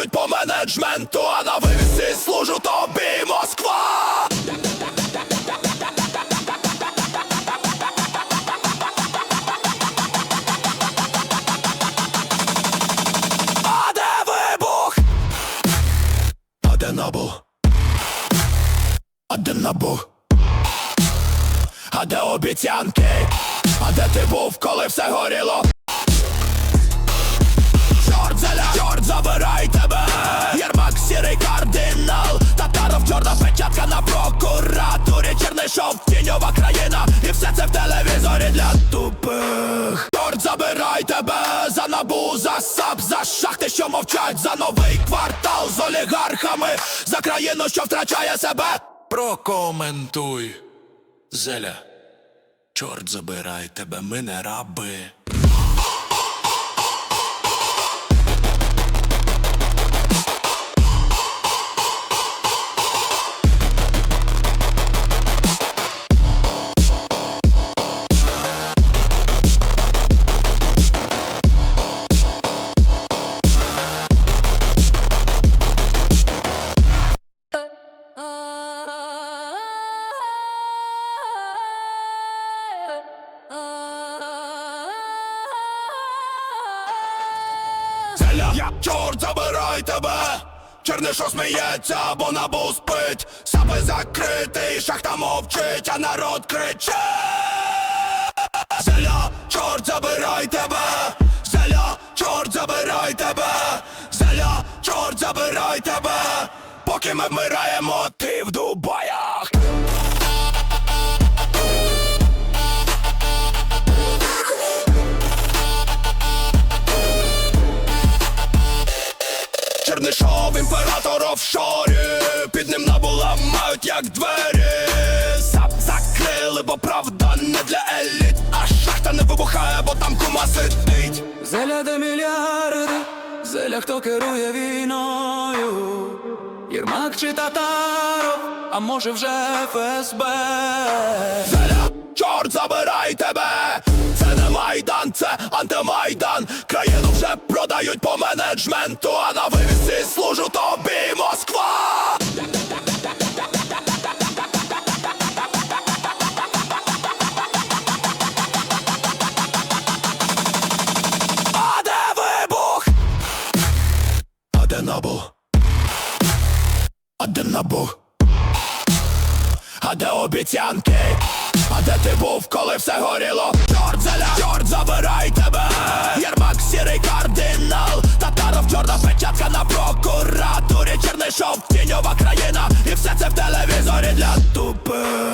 продають по менеджменту, а на вивісі служу тобі Москва. А де вибух? А де набу? А де набу? А де обіцянки? А де ти був, коли все горіло? Що За новий квартал з олігархами За країну, що втрачає себе Прокоментуй. Зеля. Чорт забирай тебе, ми не раби. Селя, я чорт забирай тебе. Чернишов сміється, бо набу спить. Сапи закритий, шахта мовчить, а народ кричить. Зеля, чорт забирай тебе. Зеля, чорт забирай тебе. Зеля, чорт забирай тебе. Поки ми вмираємо, ти в Дубаях Чернишов, імператор офшорі. Під ним набула мають як двері. Сап закрили, бо правда не для еліт. А шахта не вибухає, бо там кума сидить. Зеля де мільярди, зеля хто керує війною, Єрмак чи татаров, а може вже ФСБ. Зеля, чорт забирай тебе. Це не майдан, це антимайдан Країну по менеджменту А на вивісі служу тобі Москва А де вибух? А де набу? А де набу? А де обіцянки? А де ти був, коли все горіло? Чорт вечірний шоу, тіньова країна, і все це в телевізорі для тупих